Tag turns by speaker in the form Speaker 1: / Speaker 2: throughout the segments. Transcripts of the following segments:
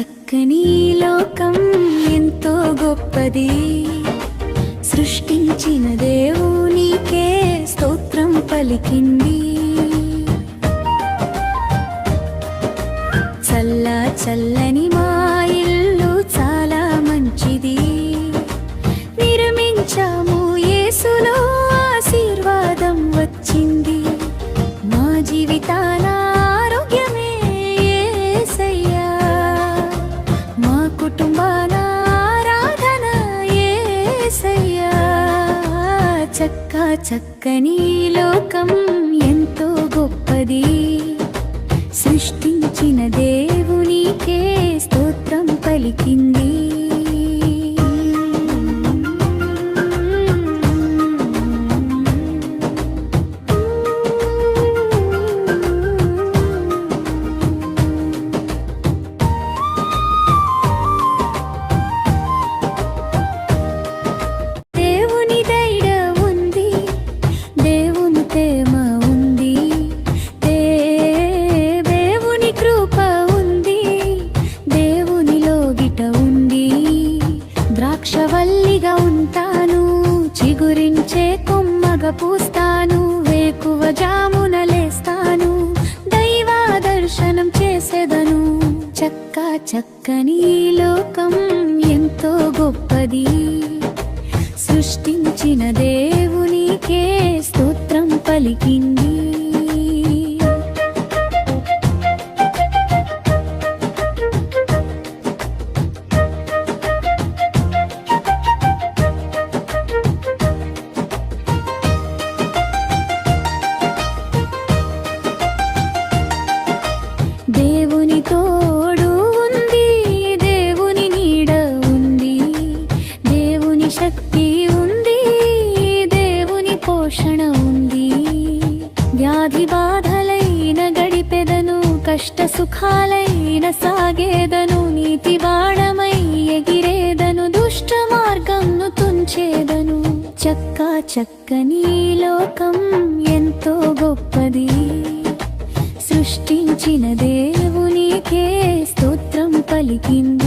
Speaker 1: చక్కని లోకం ఎంతో గొప్పది. సృష్టించిన దేవునికే స్తోత్రం పలికింది. చల్ల చల్లని మా ఇల్లు చాలా మంచిది. నిర్మించాము యేసులో ఆశీర్వాదం వచ్చింది. మా జీవితాన చక్క చక్కని లోకం ఎంతో గొప్పది. సృష్టించిన దేవునికే స్తోత్రం పలికింది. చిగురించే కొమ్మగ పూస్తాను వేకువ జామున లేస్తాను దైవ దర్శనం చేసేదను. చక్క చక్కని లోకం ఎంతో గొప్పది. సృష్టించిన దేవునికే స్తోత్రం పలికింది. తోడు ఉంది దేవుని నీడ ఉంది దేవుని శక్తి ఉంది దేవుని పోషణ ఉంది. వ్యాధి బాధలైన గడిపెదను కష్ట సుఖాలైన సాగేదను నీతి బాణమై ఎగిరేదను దుష్ట మార్గంను తుంచేదను. చక్క చక్కని లోకం ఎంతో గొప్పది. సృష్టించినదే స్తోత్రం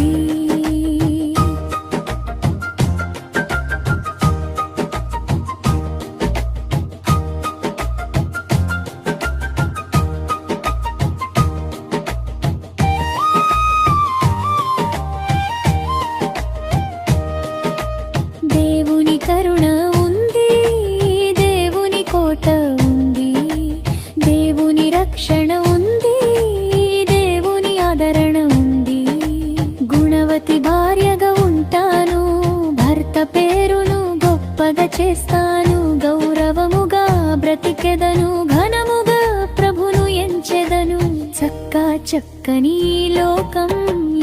Speaker 1: గొప్పగా చేస్తాను గౌరవముగా బ్రతికెదను ఘనముగా ప్రభును ఎంచెదను. చక్క చక్కని లోకం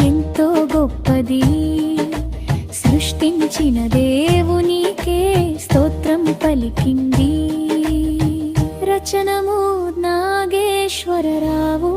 Speaker 1: ఎంతో గొప్పది. సృష్టించిన దేవునికే స్తోత్రం పలికింది. రచనము నాగేశ్వరరావు